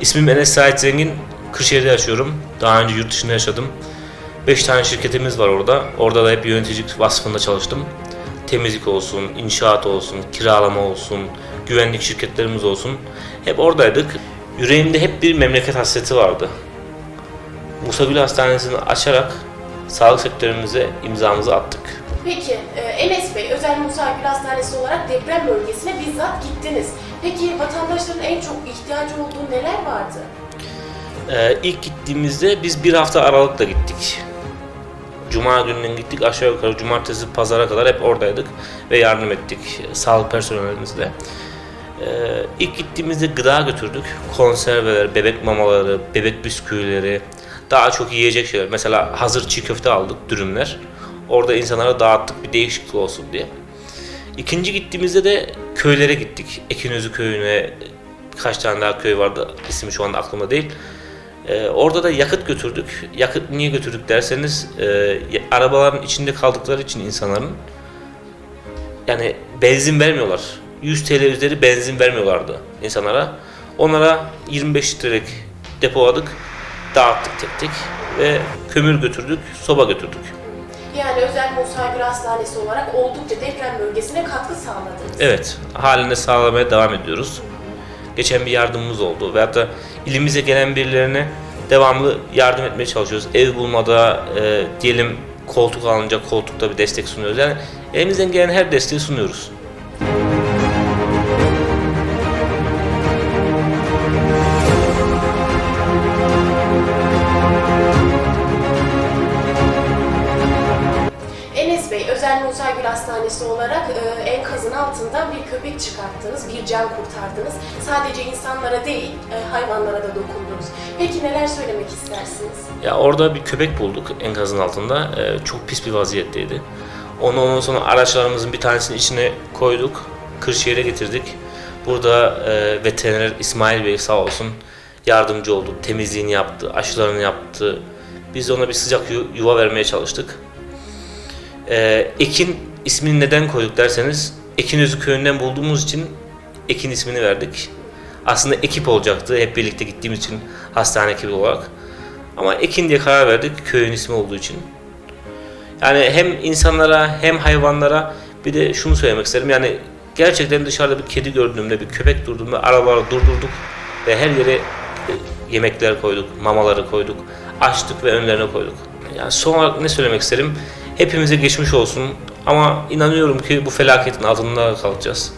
İsmim Enes Sait Zengin. Kırşehir'de yaşıyorum. Daha önce yurt dışında yaşadım. 5 tane şirketimiz var orada. Orada da hep yöneticilik vasfında çalıştım. Temizlik olsun, inşaat olsun, kiralama olsun, güvenlik şirketlerimiz olsun. Hep oradaydık. Yüreğimde hep bir memleket hasreti vardı. Musa Gül Hastanesi'ni açarak sağlık sektörümüze imzamızı attık. Peki e, Enes Bey, Özel Musa Gül Hastanesi olarak deprem bölgesine bizzat gittiniz. Peki vatandaşların en çok ihtiyacı olduğu neler vardı? Ee, ilk gittiğimizde biz bir hafta aralıkla gittik. Cuma gününden gittik aşağı yukarı cumartesi pazara kadar hep oradaydık ve yardım ettik e, sağlık personelimizle. Ee, ilk gittiğimizde gıda götürdük. Konserveler, bebek mamaları, bebek bisküvileri, daha çok yiyecek şeyler. Mesela hazır çiğ köfte aldık, dürümler. Orada insanlara dağıttık bir değişiklik olsun diye. İkinci gittiğimizde de köylere gittik. Ekinözü köyüne, birkaç tane daha köy vardı. İsmi şu anda aklımda değil. Ee, orada da yakıt götürdük. Yakıt niye götürdük derseniz e, arabaların içinde kaldıkları için insanların yani benzin vermiyorlar. 100 TL üzeri benzin vermiyorlardı insanlara. Onlara 25 litrelik depoladık, dağıttık tek tek ve kömür götürdük, soba götürdük. Yani Özel Musa Gül Hastanesi olarak oldukça deprem bölgesine katkı sağladınız. Evet, halinde sağlamaya devam ediyoruz. Geçen bir yardımımız oldu veyahut da ilimize gelen birilerine devamlı yardım etmeye çalışıyoruz. Ev bulmada e, diyelim koltuk alınacak koltukta bir destek sunuyoruz. Yani elimizden gelen her desteği sunuyoruz. Musa Gül Hastanesi olarak e, enkazın altından bir köpek çıkarttınız, bir can kurtardınız. Sadece insanlara değil, e, hayvanlara da dokundunuz. Peki neler söylemek istersiniz? Ya orada bir köpek bulduk enkazın altında. Ee, çok pis bir vaziyetteydi. Onu ondan sonra araçlarımızın bir tanesinin içine koyduk. Kırşehir'e getirdik. Burada e, veteriner İsmail Bey sağ olsun yardımcı oldu. Temizliğini yaptı, aşılarını yaptı. Biz de ona bir sıcak yu- yuva vermeye çalıştık. Ee, Ekin ismini neden koyduk derseniz Ekinözü köyünden bulduğumuz için Ekin ismini verdik. Aslında ekip olacaktı hep birlikte gittiğimiz için hastane ekibi olarak. Ama Ekin diye karar verdik köyün ismi olduğu için. Yani hem insanlara hem hayvanlara bir de şunu söylemek isterim yani gerçekten dışarıda bir kedi gördüğümde bir köpek durduğumda arabaları durdurduk ve her yere e, yemekler koyduk, mamaları koyduk, açtık ve önlerine koyduk. Yani son olarak ne söylemek isterim? Hepimize geçmiş olsun ama inanıyorum ki bu felaketin altında kalacağız.